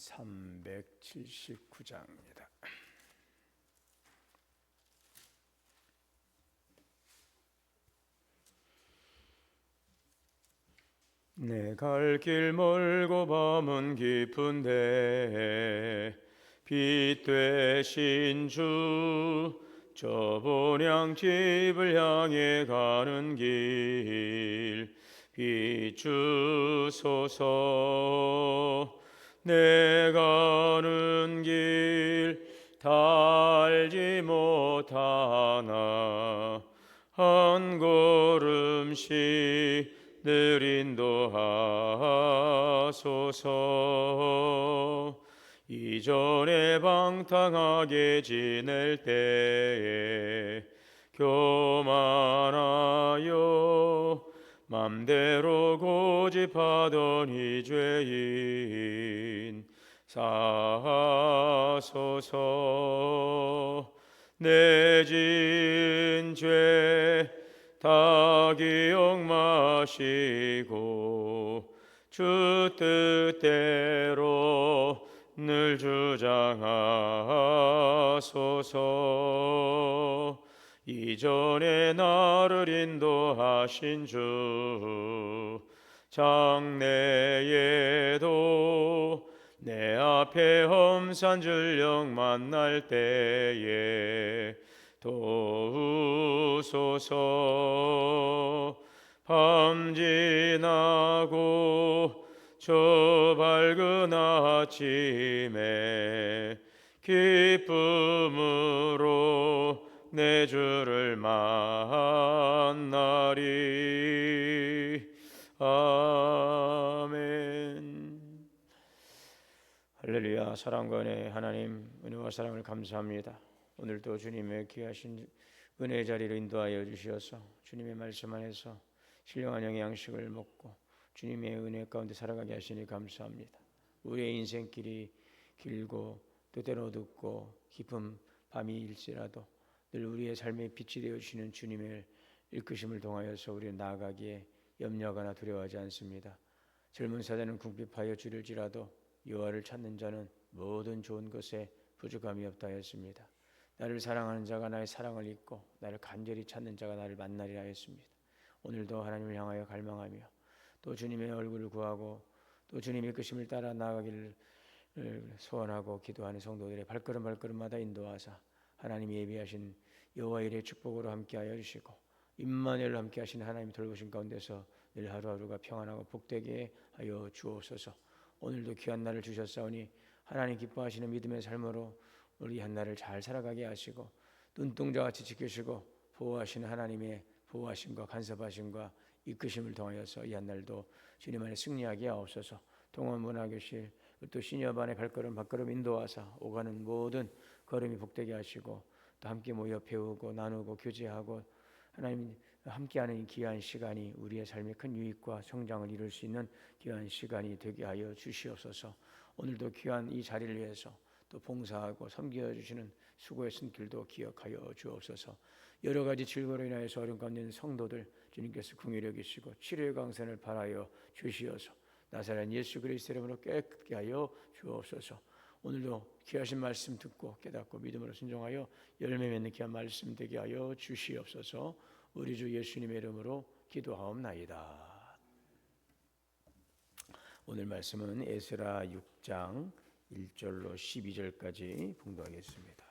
379장입니다. 내 갈 길 멀고 밤은 깊은데 빛 되신 주 저번양 집을 향해 가는 길 비추소서 내 가는 길 달지 못하나 한 걸음씩 늘 인도하소서. 이전에 방탕하게 지낼 때에 교만하여 맘대로 고집하던 이 죄인 사소서. 내 지은 죄다 기억 마시고 주 뜻대로 늘 주장하소서 이전에 나를 인도하신 주 장래에도 내 앞에 험산 줄령 만날 때에 도우소서. 밤 지나고 저 밝은 아침에 기쁨으로 내 주를 만나리. 아멘. 할렐루야 사랑과 은혜 하나님 은혜와 사랑을 감사합니다. 오늘도 주님의 귀하신 은혜의 자리를 인도하여 주시어서 주님의 말씀 안에서 신령한 영의 양식을 먹고 주님의 은혜 가운데 살아가게 하시니 감사합니다. 우리의 인생길이 길고 때때로 어둡고 깊은 밤이 일지라도 늘 우리의 삶에 빛이 되어 주시는 주님의 일끄심을 통하여서 우리는 나아가기에 염려하거나 두려워하지 않습니다. 젊은 세대는 궁핍하여 줄일지라도 여호와를 찾는 자는 모든 좋은 것에 부족함이 없다 했습니다. 나를 사랑하는 자가 나의 사랑을 잊고 나를 간절히 찾는 자가 나를 만나리라 했습니다. 오늘도 하나님을 향하여 갈망하며 또 주님의 얼굴을 구하고 또 주님의 끝임을 따라 나아가기를 소원하고 기도하는 성도들의 발걸음 발걸음마다 인도하사 하나님이 예비하신 여호와 일의 축복으로 함께하여 주시고 임마누엘로 함께하신 하나님 돌보신 가운데서 늘 하루하루가 평안하고 복되게 하여 주옵소서. 오늘도 귀한 날을 주셨사오니 하나님 기뻐하시는 믿음의 삶으로 우리 한 날을 잘 살아가게 하시고 눈동자 같이 지키시고 보호하시는 하나님의 보호하심과 간섭하심과 이끄심을 통하여서 이 한 날도 주님 안에 승리하게 하옵소서. 동원 문화교실 또 시녀반의 발걸음 발걸음 인도하사 오가는 모든 걸음이 복되게 하시고 또 함께 모여 배우고 나누고 교제하고 하나님 함께하는 귀한 시간이 우리의 삶의 큰 유익과 성장을 이룰 수 있는 귀한 시간이 되게 하여 주시옵소서. 오늘도 귀한 이 자리를 위해서 또 봉사하고 섬겨 주시는 수고의 손길도 기억하여 주옵소서. 여러 가지 질거로 인하여서 어려움 있는 성도들 주님께서 긍휼히 여기시고 치료의 강선을 바라여 주시어서 나사렛 예수 그리스도 이름으로 깨끗게 하여 주옵소서. 오늘도 귀하신 말씀 듣고 깨닫고 믿음으로 순종하여 열매 맺는 귀한 말씀 되게 하여 주시옵소서. 우리 주 예수님의 이름으로 기도하옵나이다. 오늘 말씀은 에스라 6장 1절로 12절까지 봉독하겠습니다.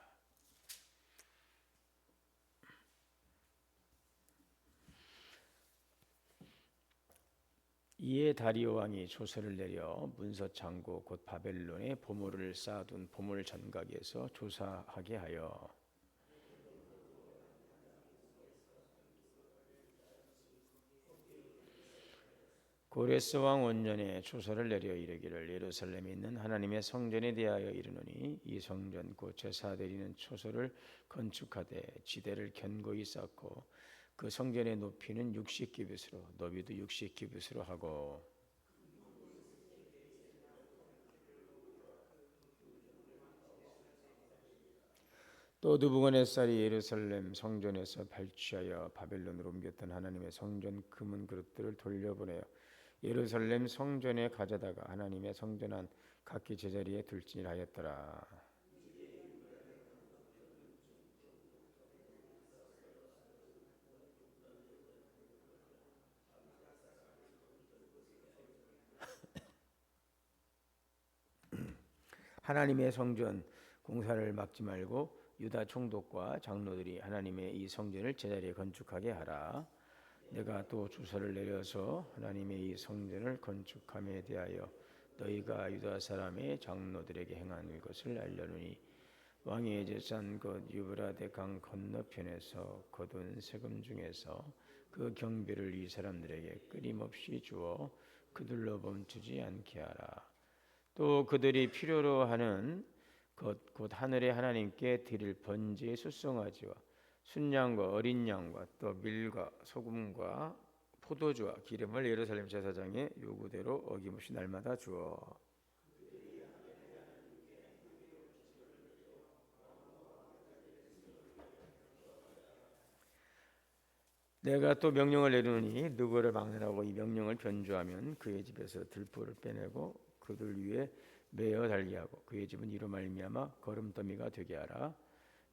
이에 다리오 왕이 조서를 내려 문서 창고 곧 바벨론에 보물을 쌓아둔 보물 장각에서 조사하게 하여 고레스 왕 원년에 조서를 내려 이르기를 예루살렘에 있는 하나님의 성전에 대하여 이르노니 이 성전 곧 제사 드리는 초소를 건축하되 지대를 견고히 쌓고 그 성전의 높이는 60기빗으로 너비도 60기빗으로 하고 또 느부갓네살이 예루살렘 성전에서 발취하여 바벨론으로 옮겼던 하나님의 성전 금은 그릇들을 돌려보내어 예루살렘 성전에 가져다가 하나님의 성전한 각기 제자리에 둘지니하였더라. 하나님의 성전 공사를 막지 말고 유다 총독과 장로들이 하나님의 이 성전을 제자리에 건축하게 하라. 내가 또 주서를 내려서 하나님의 이 성전을 건축함에 대하여 너희가 유다 사람의 장로들에게 행한 것을 알려노니 왕의 제산 곧 유브라데 강 건너편에서 거둔 세금 중에서 그 경비를 이 사람들에게 끊임없이 주어 그들로 멈추지 않게 하라. 또 그들이 필요로 하는 것 곧 하늘의 하나님께 드릴 번제의 수송아지와 순양과 어린 양과 또 밀과 소금과 포도주와 기름을 예루살렘 제사장의 요구대로 어김없이 날마다 주어. 내가 또 명령을 내리노니 누구를 막느라고 이 명령을 변조하면 그의 집에서 들보를 빼내고 그들 위에 매어 달게 하고 그의 집은 이로 말미암아 거름더미가 되게 하라.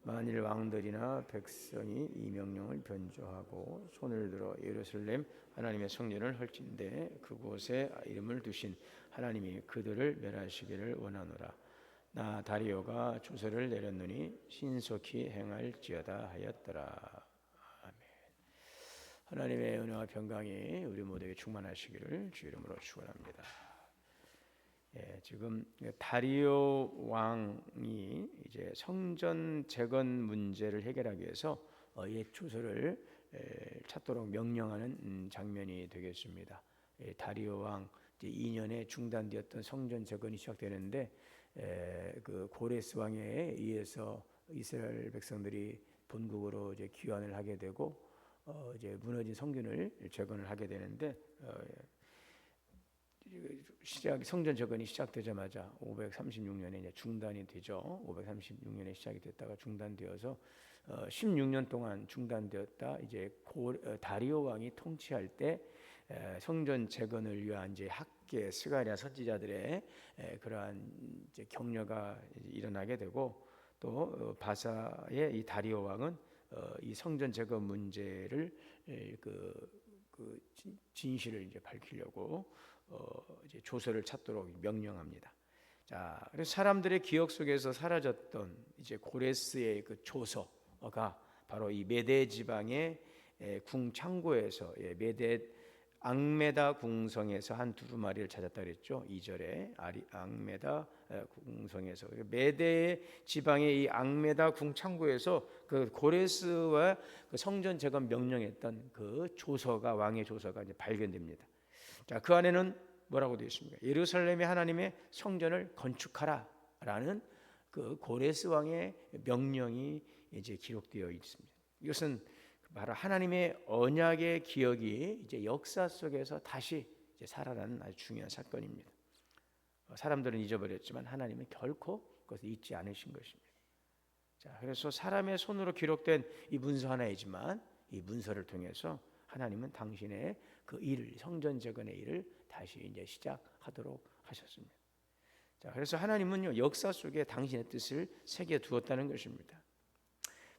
만일 왕들이나 백성이 이 명령을 변조하고 손을 들어 예루살렘 하나님의 성전을 헐진데 그곳에 이름을 두신 하나님이 그들을 멸하시기를 원하노라. 나 다리오가 조서를 내렸느니 신속히 행할지어다 하였더라. 아멘. 하나님의 은혜와 평강이 우리 모두에게 충만하시기를 주 이름으로 축원합니다. 예, 지금 다리오 왕이 이제 성전 재건 문제를 해결하기 위해서 어, 옛 조서를 에, 찾도록 명령하는 음, 장면이 되겠습니다. 예, 다리오 왕 2년에 중단되었던 성전 재건이 시작되는데 에, 그 고레스 왕에 의해서 이스라엘 백성들이 본국으로 이제 귀환을 하게 되고 어, 이제 무너진 성전을 재건을 하게 되는데 어, 시작 성전 재건이 시작되자마자 536년에 이제 중단이 되죠. 536년에 시작이 됐다가 중단되어서 어, 16년 동안 중단되었다. 이제 고, 어, 다리오 왕이 통치할 때 에, 성전 재건을 위한 이제 학계 스가랴 선지자들의 에, 그러한 이제 격려가 일어나게 되고 또 어, 바사의 이 다리오 왕은 어, 이 성전 재건 문제를 에, 그, 그 진실을 이제 밝히려고 어, 이제 조서를 찾도록 명령합니다. 자, 그래서 사람들의 기억 속에서 사라졌던 이제 고레스의 그 조서가 바로 이 메데 지방의 궁 창고에서 예, 메데 앙메다 궁성에서 한 두루마리를 찾았다 그랬죠. 2절에 앙메다 궁성에서 메데 지방의 이 앙메다 궁 창고에서 그 고레스와 그 성전 재건 명령했던 그 조서가 왕의 조서가 이제 발견됩니다. 자, 그 안에는 뭐라고 되어 있습니까? 예루살렘의 하나님의 성전을 건축하라라는 그 고레스 왕의 명령이 이제 기록되어 있습니다. 이것은 바로 하나님의 언약의 기억이 이제 역사 속에서 다시 이제 살아나는 아주 중요한 사건입니다. 어, 사람들은 잊어버렸지만 하나님은 결코 그것을 잊지 않으신 것입니다. 자, 그래서 사람의 손으로 기록된 이 문서 하나이지만 이 문서를 통해서 하나님은 당신의 그 일을 성전 재건의 일을 다시 이제 시작하도록 하셨습니다. 자, 그래서 하나님은요 역사 속에 당신의 뜻을 새겨 두었다는 것입니다.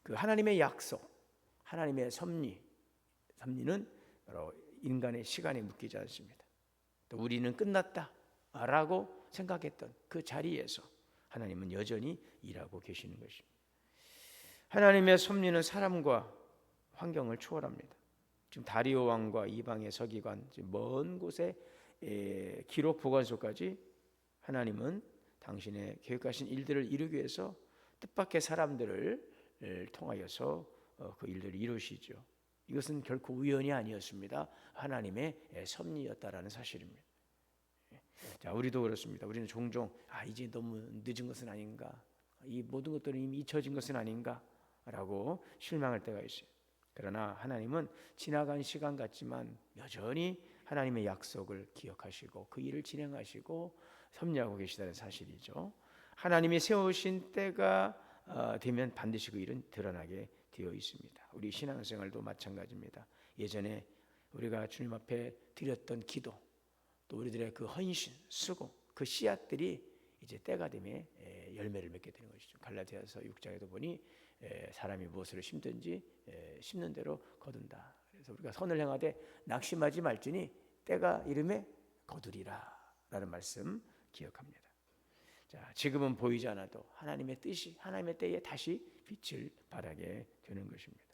그 하나님의 약속, 하나님의 섭리, 섭리는 바로 인간의 시간에 묶이지 않습니다. 또 우리는 끝났다. 라고 생각했던 그 자리에서 하나님은 여전히 일하고 계시는 것입니다. 하나님의 섭리는 사람과 환경을 초월합니다. 지금 다리오 왕과 이방의 서기관 먼 곳에 에, 기록 보관소까지 하나님은 당신의 계획하신 일들을 이루기 위해서 뜻밖의 사람들을 에, 통하여서 어, 그 일들을 이루시죠. 이것은 결코 우연이 아니었습니다. 하나님의 에, 섭리였다라는 사실입니다. 자, 우리도 그렇습니다. 우리는 종종 아 이제 너무 늦은 것은 아닌가, 이 모든 것들은 이미 잊혀진 것은 아닌가라고 실망할 때가 있어요. 그러나 하나님은 지나간 시간 같지만 여전히 하나님의 약속을 기억하시고 그 일을 진행하시고 섭리하고 계시다는 사실이죠. 하나님이 세우신 때가 어, 되면 반드시 그 일은 드러나게 되어 있습니다. 우리 신앙생활도 마찬가지입니다. 예전에 우리가 주님 앞에 드렸던 기도 또 우리들의 그 헌신, 수고, 그 씨앗들이 이제 때가 되면 에, 열매를 맺게 되는 것이죠. 갈라디아서 6장에도 보니 에, 사람이 무엇을 심든지 에, 심는 대로 거둔다. 그래서 우리가 선을 행하되 낙심하지 말지니 때가 이름에 거두리라라는 말씀 기억합니다. 자, 지금은 보이지 않아도 하나님의 뜻이 하나님의 때에 다시 빛을 발하게 되는 것입니다.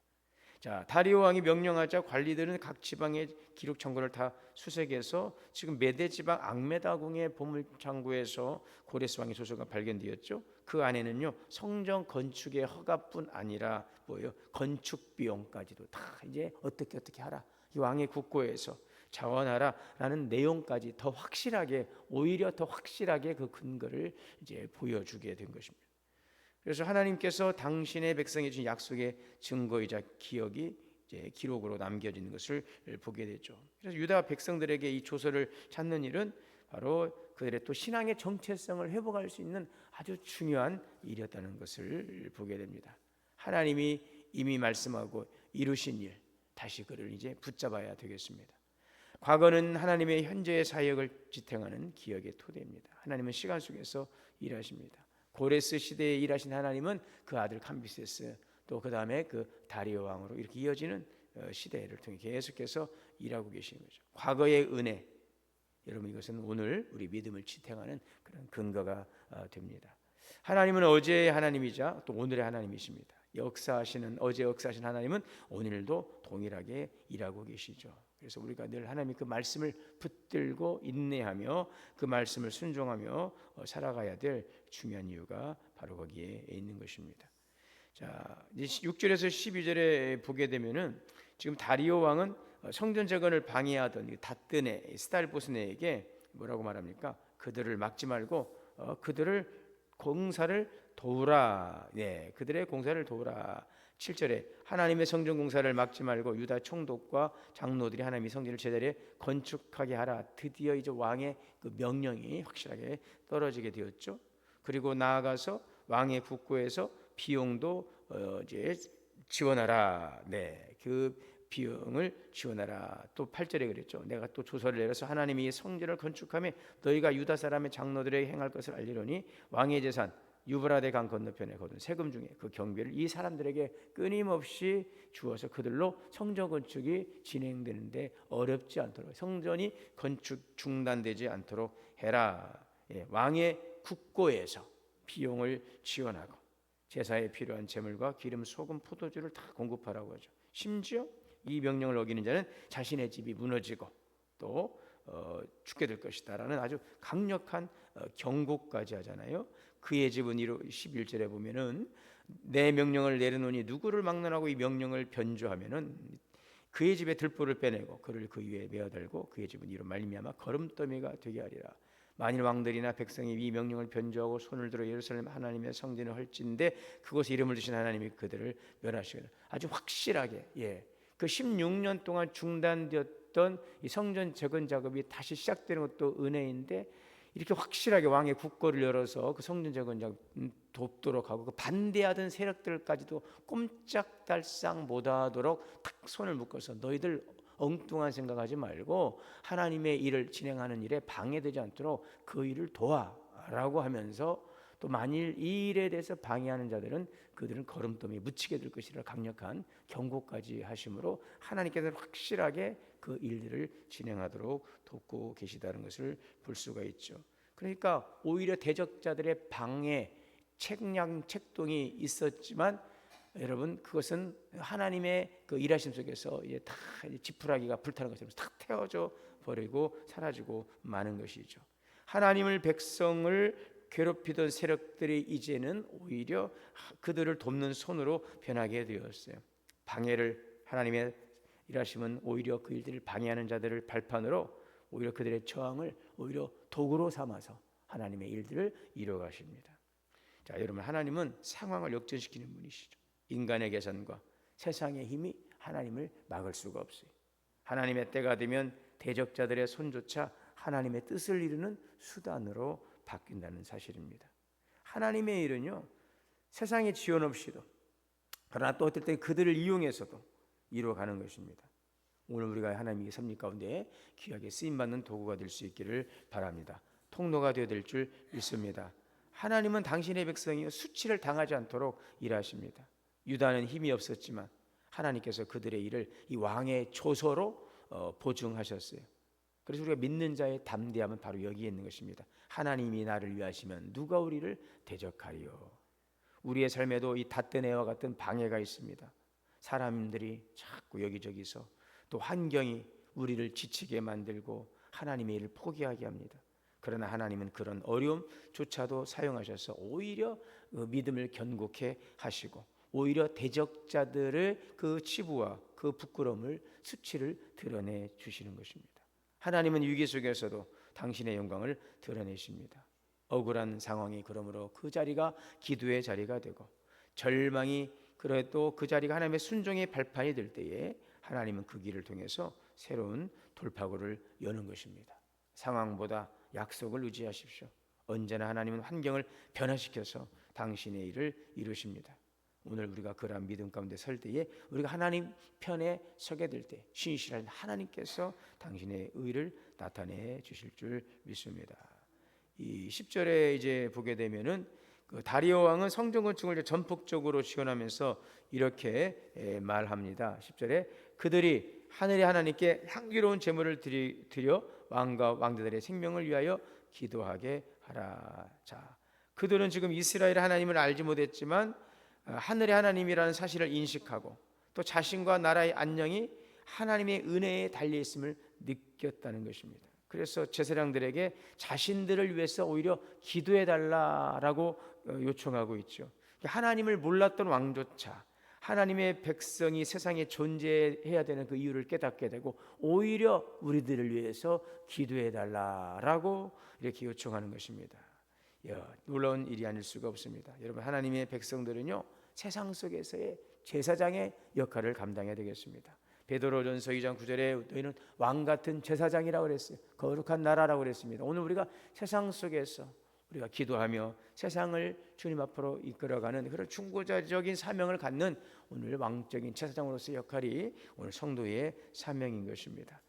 자, 다리오 왕이 명령하자 관리들은 각 지방의 기록 창고를 다 수색해서 지금 메대 지방 앙메다궁의 보물 창고에서 고레스 왕의 조서가 발견되었죠. 그 안에는요 성전 건축의 허가뿐 아니라 뭐요 건축 비용까지도 다 이제 어떻게 어떻게 하라 이 왕의 국고에서 자원하라라는 내용까지 더 확실하게 오히려 더 확실하게 그 근거를 이제 보여주게 된 것입니다. 그래서 하나님께서 당신의 백성에 주신 약속의 증거이자 기억이 이제 기록으로 남겨지는 것을 보게 되죠. 그래서 유다 백성들에게 이 조서를 찾는 일은 바로 그들의 또 신앙의 정체성을 회복할 수 있는 아주 중요한 일이었다는 것을 보게 됩니다. 하나님이 이미 말씀하고 이루신 일 다시 그를 이제 붙잡아야 되겠습니다. 과거는 하나님의 현재의 사역을 지탱하는 기억의 토대입니다. 하나님은 시간 속에서 일하십니다. 고레스 시대에 일하신 하나님은 그 아들 캄비세스 또 그 다음에 그 다리오 왕으로 이렇게 이어지는 어, 시대를 통해 계속해서 일하고 계신 거죠. 과거의 은혜, 여러분 이것은 오늘 우리 믿음을 지탱하는 그런 근거가 어, 됩니다. 하나님은 어제의 하나님이자 또 오늘의 하나님이십니다. 역사하시는 어제 역사하신 하나님은 오늘도 동일하게 일하고 계시죠. 그래서 우리가 늘 하나님의 그 말씀을 붙들고 인내하며 그 말씀을 순종하며 어, 살아가야 될 중요한 이유가 바로 거기에 있는 것입니다. 자, 6절에서 12절에 보게 되면은 지금 다리오 왕은 어, 성전 재건을 방해하던 다뜨네 스탈보스네에게 뭐라고 말합니까? 그들을 막지 말고 어, 그들을 공사를 도우라. 네, 그들의 공사를 도우라. 7절에 하나님의 성전 공사를 막지 말고 유다 총독과 장로들이 하나님의 성전을 제자리에 건축하게 하라. 드디어 이제 왕의 그 명령이 확실하게 떨어지게 되었죠. 그리고 나아가서 왕의 국고에서 비용도 어 이제 지원하라. 네. 그 비용을 지원하라. 또 8절에 그랬죠. 내가 또 조서를 내려서 하나님이 성전을 건축하며 너희가 유다 사람의 장로들에게 행할 것을 알리려니 왕의 재산 유브라데 강 건너편에 거둔 세금 중에 그 경비를 이 사람들에게 끊임없이 주어서 그들로 성전 건축이 진행되는데 어렵지 않도록 성전이 건축 중단되지 않도록 해라. 예, 왕의 국고에서 비용을 지원하고 제사에 필요한 재물과 기름, 소금, 포도주를 다 공급하라고 하죠. 심지어 이 명령을 어기는 자는 자신의 집이 무너지고 또 어, 죽게 될 것이다라는 아주 강력한 어, 경고까지 하잖아요. 그의 집은 11절에 보면은 내 명령을 내려놓니 누구를 막론하고 이 명령을 변조하면은 그의 집에 들보를 빼내고 그를 그 위에 메어달고 그의 집은 이로 말미암아 걸음더미가 되게 하리라. 만일 왕들이나 백성이 이 명령을 변조하고 손을 들어 예루살렘 하나님의 성전을 헐진데 그곳에 이름을 두신 하나님이 그들을 멸하시거든. 아주 확실하게 예. 그 16년 동안 중단되었던 이 성전 재건 작업이 다시 시작되는 것도 은혜인데 이렇게 확실하게 왕의 국고를 열어서 그 성전 재건 작업 돕도록 하고 그 반대하던 세력들까지도 꼼짝달싹 못하도록 탁 손을 묶어서 너희들 엉뚱한 생각하지 말고 하나님의 일을 진행하는 일에 방해되지 않도록 그 일을 도와라고 하면서 또 만일 이 일에 대해서 방해하는 자들은 그들은 걸음돌이 묻히게 될 것이라 강력한 경고까지 하심으로 하나님께서 확실하게 그 일들을 진행하도록 돕고 계시다는 것을 볼 수가 있죠. 그러니까 오히려 대적자들의 방해, 책량, 책동이 있었지만 여러분 그것은 하나님의 그 일하심 속에서 이제 다 이제 지푸라기가 불타는 것처럼 탁 태워져 버리고 사라지고 마는 것이죠. 하나님을 백성을 괴롭히던 세력들이 이제는 오히려 그들을 돕는 손으로 변하게 되었어요. 방해를 하나님의 일하심은 오히려 그 일들을 방해하는 자들을 발판으로 오히려 그들의 저항을 오히려 도구로 삼아서 하나님의 일들을 이루어가십니다. 자, 여러분 하나님은 상황을 역전시키는 분이시죠. 인간의 계산과 세상의 힘이 하나님을 막을 수가 없어요. 하나님의 때가 되면 대적자들의 손조차 하나님의 뜻을 이루는 수단으로 바뀐다는 사실입니다. 하나님의 일은요 세상의 지원 없이도 그러나 또 어떨 때 그들을 이용해서도 이루어가는 것입니다. 오늘 우리가 하나님의 섭리 가운데 귀하게 쓰임 받는 도구가 될 수 있기를 바랍니다. 통로가 되어 될 줄 믿습니다. 하나님은 당신의 백성이 수치를 당하지 않도록 일하십니다. 유다는 힘이 없었지만 하나님께서 그들의 일을 이 왕의 조서로 어, 보증하셨어요. 그래서 우리가 믿는 자의 담대함은 바로 여기에 있는 것입니다. 하나님이 나를 위하시면 누가 우리를 대적하리요. 우리의 삶에도 이 닷된 애와 같은 방해가 있습니다. 사람들이 자꾸 여기저기서 또 환경이 우리를 지치게 만들고 하나님의 일을 포기하게 합니다. 그러나 하나님은 그런 어려움조차도 사용하셔서 오히려 그 믿음을 견고케 하시고 오히려 대적자들의 그 치부와 그 부끄러움을 수치를 드러내 주시는 것입니다. 하나님은 위기 속에서도 당신의 영광을 드러내십니다. 억울한 상황이 그러므로 그 자리가 기도의 자리가 되고 절망이 그래도 그 자리가 하나님의 순종의 발판이 될 때에 하나님은 그 길을 통해서 새로운 돌파구를 여는 것입니다. 상황보다 약속을 의지하십시오. 언제나 하나님은 환경을 변화시켜서 당신의 일을 이루십니다. 오늘 우리가 그러한 믿음 가운데 설 때에 우리가 하나님 편에 서게 될 때 신실한 하나님께서 당신의 의를 나타내 주실 줄 믿습니다. 이 10절에 이제 보게 되면은 그 다리오 왕은 성전 건축을 전폭적으로 지원하면서 이렇게 에, 말합니다. 10절에 그들이 하늘의 하나님께 향기로운 제물을 드려 왕과 왕들의 생명을 위하여 기도하게 하라. 자, 그들은 지금 이스라엘 하나님을 알지 못했지만 어, 하늘의 하나님이라는 사실을 인식하고 또 자신과 나라의 안녕이 하나님의 은혜에 달려 있음을 느꼈다는 것입니다. 그래서 제사장들에게 자신들을 위해서 오히려 기도해 달라라고 어, 요청하고 있죠. 하나님을 몰랐던 왕조차 하나님의 백성이 세상에 존재해야 되는 그 이유를 깨닫게 되고 오히려 우리들을 위해서 기도해 달라라고 이렇게 요청하는 것입니다. 야, 놀라운 일이 아닐 수가 없습니다. 여러분 하나님의 백성들은요 세상 속에서의 제사장의 역할을 감당해야 되겠습니다. 베드로전서 2장 9절에 너희는 왕 같은 제사장이라고 그랬어요. 거룩한 나라라고 그랬습니다. 오늘 우리가 세상 속에서 우리가 기도하며 세상을 주님 앞으로 이끌어가는 그런 중보자적인 사명을 갖는 오늘 왕적인 제사장으로서의 역할이 오늘 성도의 사명인 것입니다.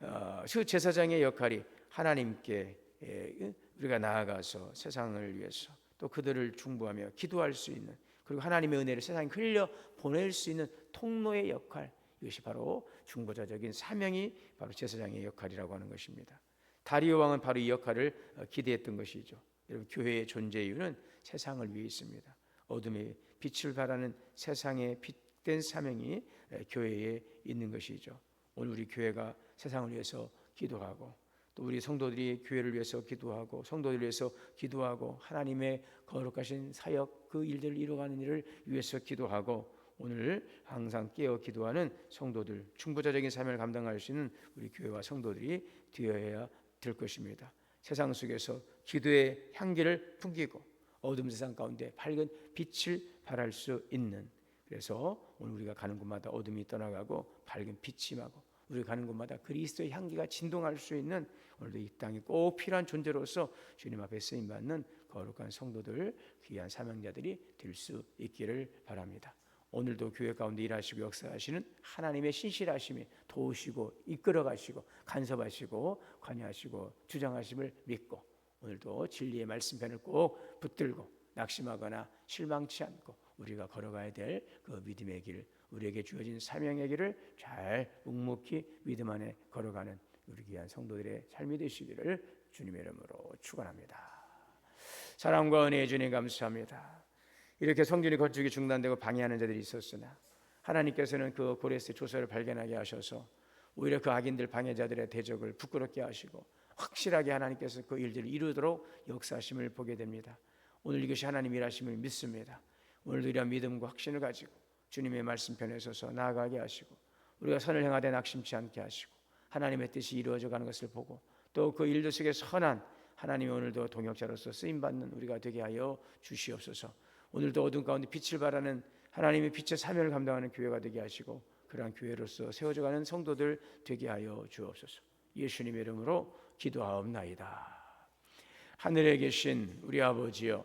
어, 그 제사장의 역할이 하나님께 예, 우리가 나아가서 세상을 위해서 또 그들을 중보하며 기도할 수 있는 그리고 하나님의 은혜를 세상에 흘려 보낼 수 있는 통로의 역할 이것이 바로 중보자적인 사명이 바로 제사장의 역할이라고 하는 것입니다. 다리오 왕은 바로 이 역할을 어, 기대했던 것이죠. 여러분 교회의 존재 이유는 세상을 위해 있습니다. 어둠의 빛을 발하는 세상의 빛된 사명이 교회에 있는 것이죠. 오늘 우리 교회가 세상을 위해서 기도하고 또 우리 성도들이 교회를 위해서 기도하고 성도들을 위해서 기도하고 하나님의 거룩하신 사역 그 일들을 이루어가는 일을 위해서 기도하고 오늘 항상 깨어 기도하는 성도들 충보자적인 사명을 감당할 수 있는 우리 교회와 성도들이 되어야 될 것입니다. 세상 속에서 기도의 향기를 풍기고 어둠 세상 가운데 밝은 빛을 발할 수 있는 그래서 오늘 우리가 가는 곳마다 어둠이 떠나가고 밝은 빛이 임하고 우리 가는 곳마다 그리스도의 향기가 진동할 수 있는 오늘도 이 땅에 꼭 필요한 존재로서 주님 앞에 쓰임 받는 거룩한 성도들 귀한 사명자들이 될 수 있기를 바랍니다. 오늘도 교회 가운데 일하시고 역사하시는 하나님의 신실하심이 도우시고 이끌어 가시고 간섭하시고 관여하시고 주장하심을 믿고 오늘도 진리의 말씀편을 꼭 붙들고 낙심하거나 실망치 않고 우리가 걸어가야 될 그 믿음의 길 우리에게 주어진 사명의 길을 잘 묵묵히 믿음 안에 걸어가는 우리 귀한 성도들의 삶이 되시기를 주님의 이름으로 축원합니다. 사랑과 은혜의 주님 감사합니다. 이렇게 성전이 건축이 중단되고 방해하는 자들이 있었으나 하나님께서는 그 고레스 조서를 발견하게 하셔서 오히려 그 악인들 방해자들의 대적을 부끄럽게 하시고 확실하게 하나님께서 그 일들을 이루도록 역사하심을 보게 됩니다. 오늘 이것이 하나님 일하심을 믿습니다. 오늘도 이러한 믿음과 확신을 가지고 주님의 말씀 편에 서서 나아가게 하시고 우리가 선을 행하되 낙심치 않게 하시고 하나님의 뜻이 이루어져 가는 것을 보고 또 그 일들 속에 선한 하나님이 오늘도 동역자로서 쓰임 받는 우리가 되게 하여 주시옵소서. 오늘도 어둠 가운데 빛을 발하는 하나님의 빛의 사명을 감당하는 교회가 되게 하시고 그러한 교회로서 세워져 가는 성도들 되게 하여 주옵소서. 예수님의 이름으로 기도하옵나이다. 하늘에 계신 우리 아버지여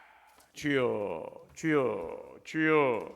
주여, 주여, 주여.